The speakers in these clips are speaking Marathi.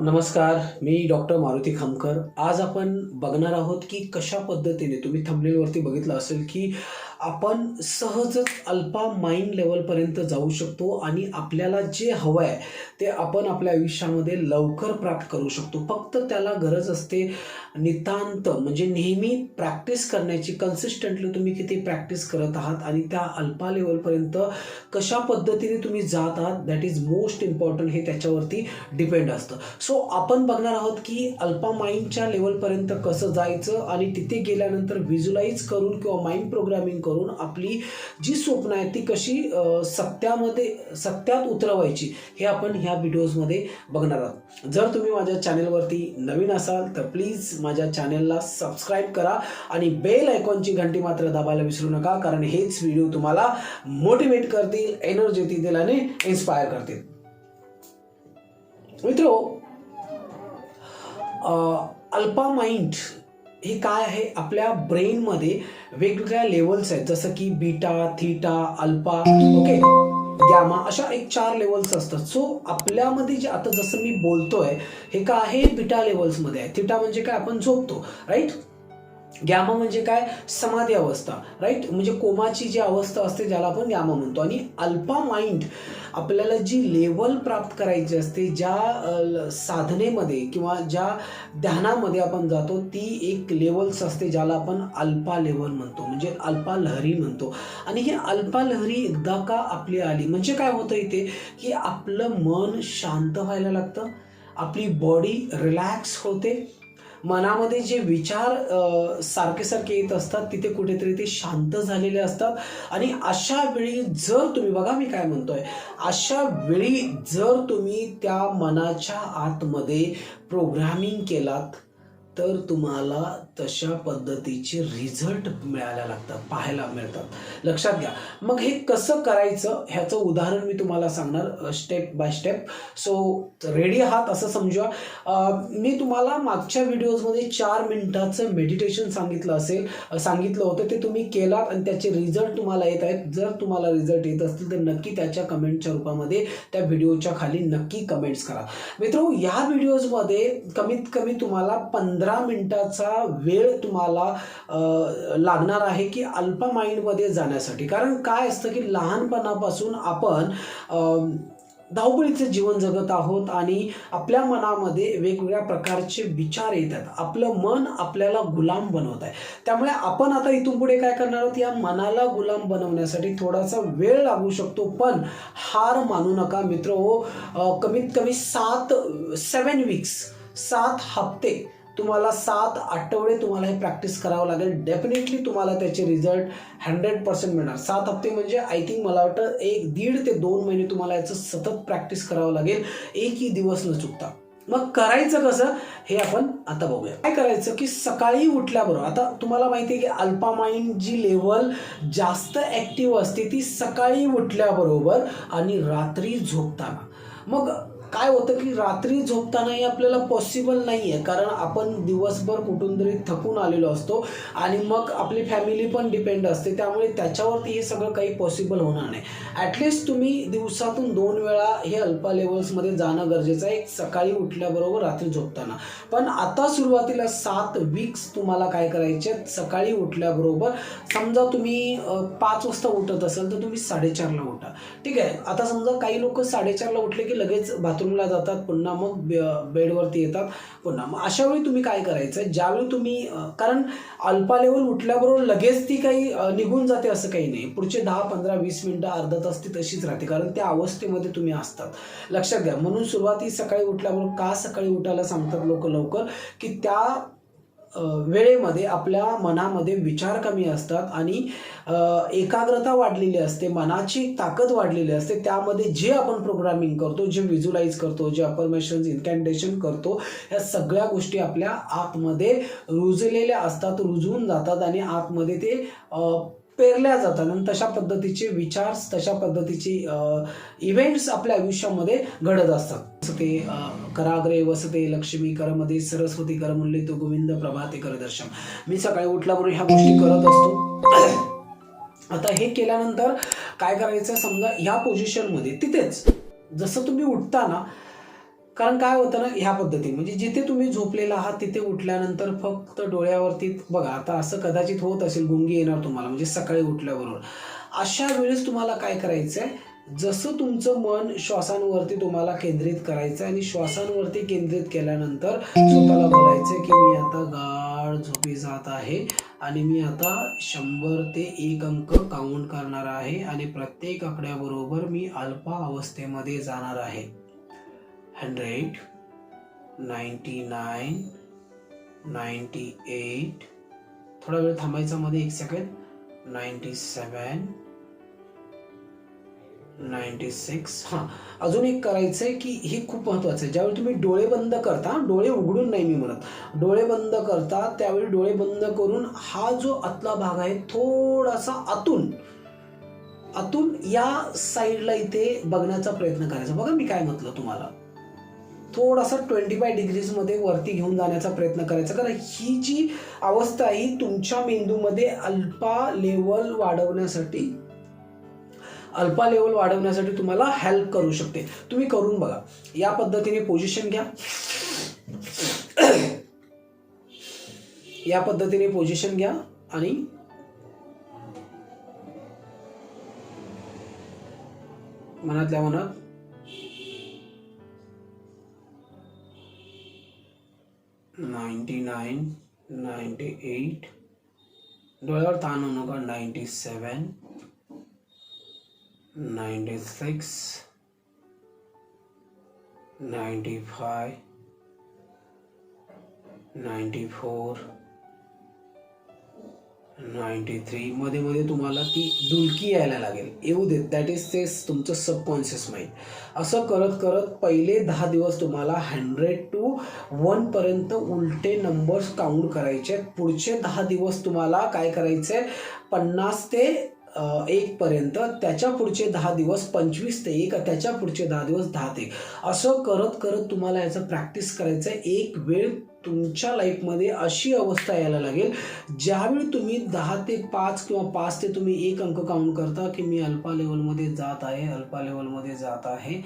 नमस्कार मी डॉक्टर मारुती खामकर. आज आपण बघणार आहोत की कशा पद्धतीने तुम्ही थंबनेलवरती बघितलं असेल की आपण सहजच अल्पा माइंड लेवलपर्यंत जाऊ शकतो आणि आपल्याला जे हवं आहे ते आपण आपल्या आयुष्यामध्ये लवकर प्राप्त करू शकतो. फक्त त्याला गरज असते नितांत म्हणजे नेहमी प्रॅक्टिस करण्याची. कन्सिस्टंटली तुम्ही किती प्रॅक्टिस करत आहात आणि त्या अल्पा लेवलपर्यंत कशा पद्धतीने तुम्ही जात आहात दॅट इज मोस्ट इम्पॉर्टंट हे त्याच्यावरती डिपेंड असतं. सो आपण बघणार आहोत की अल्पा माइंडच्या लेवलपर्यंत कसं जायचं आणि तिथे गेल्यानंतर व्हिज्युलाइज करून किंवा माइंड प्रोग्रामिंग करून आपली जी स्वप्न आहेत ती कशी सत्यामध्ये सत्यात उतरवायची हे आपण ह्या व्हिडिओजमध्ये बघणार आहोत. जर तुम्ही माझ्या चॅनेलवरती नवीन असाल तर प्लीज माझ्या चॅनेलला सबस्क्राईब करा आणि बेल आयकॉनची घंटी मात्र दाबायला विसरू नका कारण हेच व्हिडिओ तुम्हाला मोटिवेट करतील एनर्जी देतील आणि इन्स्पायर करतील. मित्रो अल्पा माइंड हे काय आहे? आपल्या ब्रेनमध्ये वेगवेगळ्या लेवल्स आहेत. जसं की beta theta alpha okay gamma अशा एक चार लेवल्स असतात. सो आपल्यामध्ये जे आता जसं मी बोलतोय हे काय आहे? बीटा लेवल्समध्ये आहे. थीटा म्हणजे काय? आपण झोपतो राईट गॅमा म्हणजे काय? समाधी अवस्था राईट म्हणजे कोमाची जी अवस्था असते ज्याला आपण गॅमा म्हणतो. आणि अल्पा माइंड आपल्याला जी लेवल प्राप्त करायची असते ज्या ल- साधनेमध्ये किंवा ज्या ध्यानामध्ये आपण जातो ती एक लेवल्स असते ज्याला आपण अल्पा लेवल म्हणतो. म्हणजे अल्पा लहरी म्हणतो. आणि ही अल्पा लहरी एकदा का आपली आली म्हणजे काय होतं इथे? की आपलं मन शांत व्हायला लागतं आपली बॉडी रिलॅक्स होते मनामध्ये जे विचार सारखे सारखे येत असतात तिथे कुठेतरी ते शांत झालेले असतात. आणि अशा वेळी जर तुम्ही बघा मी काय म्हणतोय अशा वेळी जर तुम्ही त्या मनाच्या आतमध्ये प्रोग्रामिंग केलात तर तुम्हाला तशा पद्धतीचे रिझल्ट मिळायला लागतात पाहायला मिळतात. लक्षात घ्या. मग हे कसं करायचं? ह्याचं उदाहरण मी तुम्हाला सांगणार step by step so ready आहात असं समजूया. मी तुम्हाला मागच्या व्हिडिओजमध्ये चार मिनिटाचं मेडिटेशन सांगितलं असेल सांगितलं होतं. ते तुम्ही केलात आणि त्याचे रिझल्ट तुम्हाला येत आहेत. जर तुम्हाला रिझल्ट येत असतील तर नक्की त्याच्या कमेंटच्या रूपामध्ये त्या व्हिडिओच्या खाली नक्की कमेंट्स करा. मित्रो या व्हिडिओजमध्ये कमीत कमी तुम्हाला पंधरा मिनिटाचा वेळ तुम्हाला लागणार आहे की अल्पा माइंडमध्ये जाण्यासाठी. कारण काय असतं की लहानपणापासून आपण धावपळीचं जीवन जगत आहोत आणि आपल्या मनामध्ये वेगवेगळ्या प्रकारचे विचार येतात. आपलं मन आपल्याला गुलाम बनवत आहे. त्यामुळे आपण आता इथून पुढे काय करणार आहोत? या मनाला गुलाम बनवण्यासाठी थोडासा वेळ लागू शकतो पण हार मानू नका मित्र. हो कमीत कमी सात सेवन वीक्स सात हप्ते तुम्हाला सात आठवडे तुम्हाला हे प्रॅक्टिस करावं लागेल. डेफिनेटली तुम्हाला त्याचे रिझल्ट हंड्रेड पर्सेंट मिळणार. सात हप्ते म्हणजे आय थिंक मला वाटतं एक दीड ते दोन महिने तुम्हाला याचं सतत प्रॅक्टिस करावं लागेल. एकही दिवस न चुकता. मग करायचं कसं? हे आपण आता बघूया. काय करायचं की सकाळी उठल्याबरोबर आता तुम्हाला माहिती आहे की अल्पामाइंड जी लेवल जास्त ॲक्टिव्ह असते ती सकाळी उठल्याबरोबर आणि रात्री झोपताना. मग काय होतं की रात्री झोपतानाही आपल्याला पॉसिबल नाही आहे कारण आपण दिवसभर कुठून तरी थकून आलेलो असतो आणि मग आपली फॅमिली पण डिपेंड असते. त्यामुळे त्याच्यावरती हे सगळं काही पॉसिबल होणार नाही. ॲटलिस्ट तुम्ही दिवसातून दोन वेळा हे अल्पा लेवल्समध्ये जाणं गरजेचं आहे. एक सकाळी उठल्याबरोबर रात्री झोपताना. पण आता सुरुवातीला सात वीक्स तुम्हाला काय करायचे सकाळी उठल्याबरोबर समजा तुम्ही पाच वाजता उठत असाल तर तुम्ही साडेचारला उठा. ठीक आहे? आता समजा काही लोक साडेचारला उठले की लगेच बाथरूमला जातात पुन्हा मग बे- बेडवरती येतात पुन्हा. मग अशा वेळी तुम्ही काय करायचं? ज्यावेळी तुम्ही कारण अल्पा लेवल उठल्याबरोबर लगेच ती काही निघून जाते असं काही नाही. पुढचे दहा पंधरा वीस मिनटं अर्धा तास ती तशीच राहते. कारण त्या अवस्थेमध्ये तुम्ही असतात. लक्षात घ्या. म्हणून सुरुवाती सकाळी उठल्याबरोबर का सकाळी उठायला सांगतात लोक लवकर? की त्या वेळेमध्ये आपल्या मनामध्ये विचार कमी असतात आणि एकाग्रता वाढलेली असते मनाची ताकद वाढलेली असते. त्यामध्ये जे आपण प्रोग्रामिंग करतो जे व्हिज्युलाइज करतो जे अफर्मेशन इन्कॅन्टेशन करतो या सगळ्या गोष्टी आपल्या आतमध्ये रुजलेल्या असतात रुजून जातात आणि आतमध्ये ते पेरल्या जातात आणि तशा पद्धतीचे विचार तशा पद्धतीचे इव्हेंट्स आपल्या आयुष्यामध्ये घडत असतात. जसं ते कराग्रे वसते लक्ष्मी करमध्ये सरस्वती कर म्हणले तो गोविंद प्रभाते कर दर्शन मी सकाळी उठल्याबरोबर ह्या गोष्टी करत असतो. आता हे केल्यानंतर काय करायचं? समजा ह्या पोझिशनमध्ये तिथेच जसं तुम्ही उठता ना कारण काय होतं ना ह्या पद्धती. म्हणजे जिथे तुम्ही झोपलेला आहात तिथे उठल्यानंतर फक्त डोळ्यावरती बघा आता असं कदाचित होत असेल गुंगी येणार तुम्हाला म्हणजे सकाळी उठल्याबरोबर. अशा वेळेस तुम्हाला काय करायचं आहे जसं तुमचं मन श्वासांवरती तुम्हाला केंद्रित करायचं आहे आणि श्वासांवरती केंद्रित केल्यानंतर स्वतःला बोलायचं की मी आता गाढ झोपी जात आहे आणि मी आता शंभर ते एक अंक काउंट करणार आहे आणि प्रत्येक आकड्याबरोबर मी अल्पा अवस्थेमध्ये जाणार आहे. Hundred ninety nine ninety eight थोडा वेळ थांबायचा मध्ये एक second ninety seven ninety six. हां अजून एक करायचं आहे की हे खूप महत्त्वाचं आहे. ज्यावेळी तुम्ही डोळे बंद करता डोळे उघडून नाही मी म्हणत. डोळे बंद करता त्यावेळी डोळे बंद करून हा जो आतला भाग आहे थोडासा आतून आतून या साईडला इथे बघण्याचा प्रयत्न करायचा. बघा मी काय म्हटलं तुम्हाला. थोडासा ट्वेंटी फाय डिग्रीजमध्ये वरती घेऊन जाण्याचा प्रयत्न करायचा. कारण ही जी अवस्था ही तुमच्या मेंदूमध्ये अल्पा लेवल वाढवण्यासाठी अल्पा लेवल वाढवण्यासाठी तुम्हाला हेल्प करू शकते. तुम्ही करून बघा. या पद्धतीने पोझिशन घ्या. या पद्धतीने पोझिशन घ्या आणि मनातल्या मनात नाईन्टी नाईन नाईन्टी एट डोळ्यावर ताण होऊ नका ninety seven ninety six ninety five ninety four ninety थ्रीमध्ये मध्ये तुम्हाला ती डुलकी यायला लागेल. येऊ देत दॅट इज तेच तुमचं सबकॉन्शियस माइंड असं करत करत पहिले दहा दिवस तुम्हाला हंड्रेड टू वनपर्यंत उलटे नंबर्स काउंट करायचे. आहेत पुढचे दहा दिवस तुम्हाला काय करायचं आहे पन्नास ते एकपर्यंत त्याच्या पुढचे दहा दिवस पंचवीस ते एक त्याच्या पुढचे दहा दिवस दहा ते. एक असं करत करत तुम्हाला याचं प्रॅक्टिस करायचं आहे एक वेळ तुमच्या लाईफमध्ये अशी अवस्था यायला लागेल ज्यावेळी तुम्ही दहा ते पाच किंवा पाच ते तुम्ही एक अंक काउंट करता की मी अल्पा लेवलमध्ये जात आहे अल्पा लेवलमध्ये जात आहे.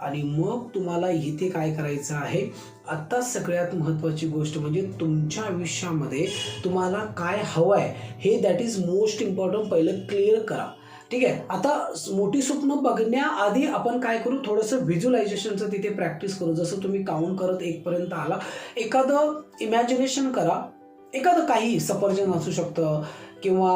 आणि मग तुम्हाला इथे काय करायचं आहे? आत्ता सगळ्यात महत्त्वाची गोष्ट म्हणजे तुमच्या आयुष्यामध्ये तुम्हाला काय हवं आहे हे दॅट इज मोस्ट इम्पॉर्टंट पहिलं क्लिअर करा. ठीक आहे. आता मोठी स्वप्न बघण्याआधी आपण काय करू? थोडंसं व्हिज्युलायझेशनचं तिथे प्रॅक्टिस करू. जसं तुम्ही काउंट करत एकपर्यंत आला. एखादं इमॅजिनेशन करा. एखादं काही सफरजन असू शकतं किंवा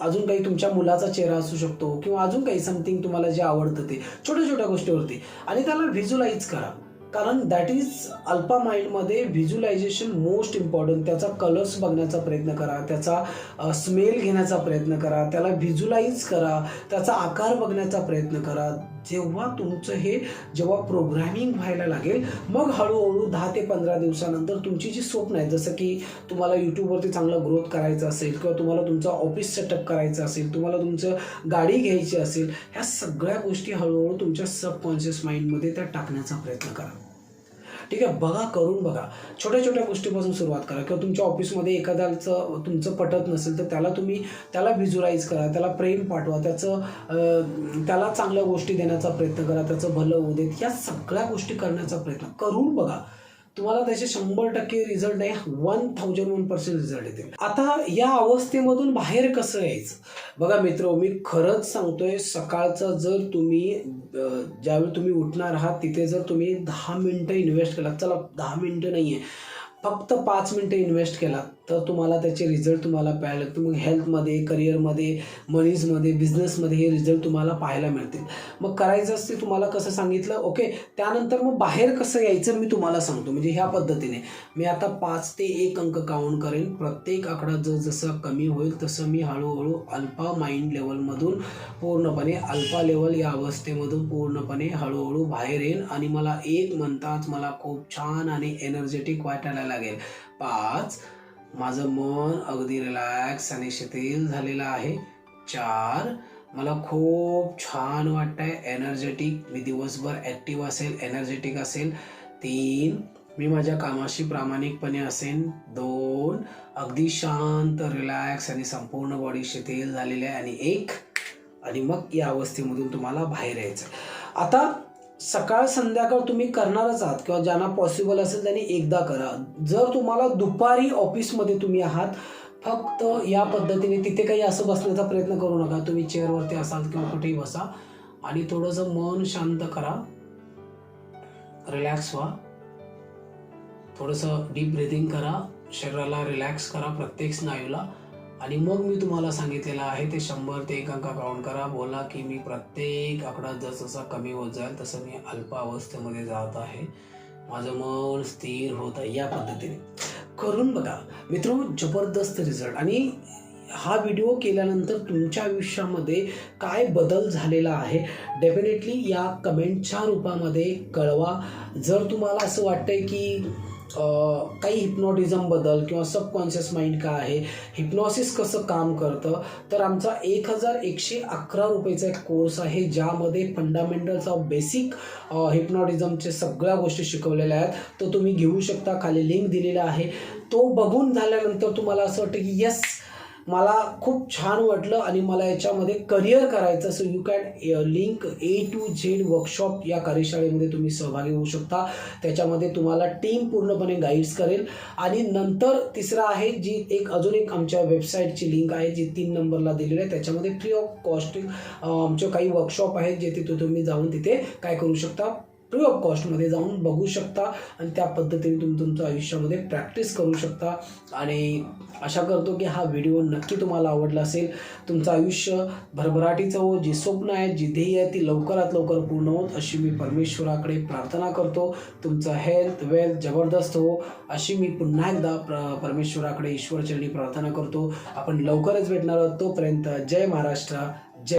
अजून काही तुमच्या मुलाचा चेहरा असू शकतो किंवा अजून काही समथिंग तुम्हाला जे आवडतं ते. छोट्या छोट्या गोष्टीवरती. आणि त्याला व्हिज्युलाइज करा. कारण दॅट इज अल्पा माइंडमध्ये व्हिज्युलायझेशन मोस्ट इम्पॉर्टंट त्याचा कलर्स बघण्याचा प्रयत्न करा त्याचा स्मेल घेण्याचा प्रयत्न करा त्याला व्हिज्युलाइज करा त्याचा आकार बघण्याचा प्रयत्न करा. जेव्हा तुमचं हे जेव्हा प्रोग्रॅमिंग व्हायला लागेल मग हळूहळू दहा ते पंधरा दिवसानंतर तुमची जी स्वप्न आहेत जसं की तुम्हाला यूट्यूबवरती चांगला ग्रोथ करायचा असेल किंवा तुम्हाला तुमचा ऑफिस सेटअप करायचं असेल तुम्हाला तुमचं गाडी घ्यायची असेल ह्या सगळ्या गोष्टी हळूहळू तुमच्या सबकॉन्शियस माइंडमध्ये त्या टाकण्याचा प्रयत्न करा. ठीक आहे बघा करून बघा. छोट्या छोट्या गोष्टीपासून सुरुवात करा. किंवा तुमच्या ऑफिसमध्ये एखाद्याचं तुमचं पटत नसेल तर त्याला तुम्ही त्याला व्हिज्युलाइज करा त्याला प्रेम पाठवा त्याचं त्याला चांगल्या गोष्टी देण्याचा प्रयत्न करा त्याचं भलं होऊ देत या सगळ्या गोष्टी करण्याचा प्रयत्न करून बघा. तुम्हाला त्याचे शंभर टक्के रिझल्ट आहे. One thousand one percent result येतील. आता या अवस्थेमधून बाहेर कसं यायचं? बघा मित्र मी खरंच सांगतोय सकाळचं जर तुम्ही ज्यावेळी तुम्ही उठणार आहात तिथे जर तुम्ही दहा मिनटं इन्व्हेस्ट केलात चला दहा मिनटं नाही आहे फक्त पाच मिनटं इन्व्हेस्ट केलात तर तुम्हाला त्याचे रिझल्ट तुम्हाला पाहायला लागतील मग हेल्थमध्ये करिअरमध्ये मनीजमध्ये बिझनेसमध्ये हे रिझल्ट तुम्हाला पाहायला मिळतील. मग करायचं असते तुम्हाला कसं सांगितलं? ओके त्यानंतर मग बाहेर कसं यायचं मी तुम्हाला सांगतो. म्हणजे ह्या पद्धतीने. मी आता पाच ते एक अंक काउंट करेन. प्रत्येक आकडा जर जसं कमी होईल तसं मी हळूहळू अल्फा माइंड लेवलमधून पूर्णपणे अल्फा लेवल या अवस्थेमधून पूर्णपणे हळूहळू बाहेर येईन आणि मला एक म्हणताच मला खूप छान आणि एनर्जेटिक वाटायला लागेल. पाच माझं मन अगदी रिलॅक्स आणि शिथिल झालेलं आहे. चार मला खूप छान वाटतंय एनर्जेटिक मी दिवसभर ॲक्टिव्ह असेल एनर्जेटिक असेल. तीन मी माझ्या कामाशी प्रामाणिकपणे असेन. दोन अगदी शांत रिलॅक्स आणि संपूर्ण बॉडी शिथिल झालेली आहे. आणि एक आणि मग या अवस्थेमधून तुम्हाला बाहेर यायचं आता सकाळ संध्याकाळ तुम्ही करणारच आहात किंवा ज्यांना पॉसिबल असेल त्यांनी एकदा करा. जर तुम्हाला दुपारी ऑफिसमध्ये तुम्ही आहात फक्त या पद्धतीने तिथे काही असं बसण्याचा प्रयत्न करू नका. तुम्ही चेअरवरती असाल किंवा कुठेही बसा आणि थोडंसं मन शांत करा. रिलॅक्स व्हा. थोडंसं डीप ब्रिदिंग करा. शरीराला रिलॅक्स करा प्रत्येक स्नायूला. आणि मग मी तुम्हाला सांगितलेलं आहे ते शंभर ते एक अंक काउंट करा. बोला की मी प्रत्येक आकडा जसजसा कमी होत जाईल तसं मी अल्पावस्थेमध्ये जात आहे. माझं मन स्थिर होत आहे या पद्धतीने. करून बघा. मित्र जबरदस्त रिझल्ट आणि हा व्हिडिओ केल्यानंतर तुमच्या आयुष्यामध्ये काय बदल झालेला आहे? डेफिनेटली या कमेंटच्या रूपामध्ये कळवा. जर तुम्हाला असं वाटतंय की काही हिप्नॉटिझमबद्दल किंवा सबकॉन्शियस माइंड काय आहे हिप्नॉसिस कसं काम करतं तर आमचा एक हजार एकशे अकरा रुपयेचा एक कोर्स आहे ज्यामध्ये फंडामेंटल्स ऑफ बेसिक हिप्नॉटिझमचे सगळ्या गोष्टी शिकवलेल्या आहेत. तो तुम्ही घेऊ शकता खाली लिंक दिलेला आहे. तो बघून झाल्यानंतर तुम्हाला असं वाटतं की यस मला खूप छान वाटलं आणि मला याच्यामध्ये करिअर करायचं so you can link A to Z workshop या कार्यशाळेमध्ये तुम्ही सहभागी होऊ शकता. त्याच्यामध्ये तुम्हाला टीम पूर्णपणे गाईड्स करेल. आणि नंतर तिसरं आहे जी एक अजून एक आमच्या वेबसाईटची लिंक आहे जी तीन नंबरला दिलेली आहे. त्याच्यामध्ये फ्री ऑफ कॉस्ट आमचे काही वर्कशॉप आहेत जे तिथे तुम्ही जाऊन तिथे काय करू शकता. फ्री ऑफ कॉस्टमध्ये जाऊन बघू शकता आणि त्या पद्धतीने तुम्ही तुमच्या आयुष्यामध्ये प्रॅक्टिस करू शकता. आणि आशा करतो की हा व्हिडिओ नक्की तुम्हाला आवडला असेल. तुमचं आयुष्य भरभराटीचं हो जी स्वप्न आहे जी ध्येय आहे ती लवकरात लवकर पूर्ण होत अशी मी परमेश्वराकडे प्रार्थना करतो. तुमचं हेल्थ वेल्थ जबरदस्त हो अशी मी पुन्हा एकदा प्र परमेश्वराकडे ईश्वरचरणी प्रार्थना करतो. आपण लवकरच भेटणार आहोत. तोपर्यंत जय महाराष्ट्र.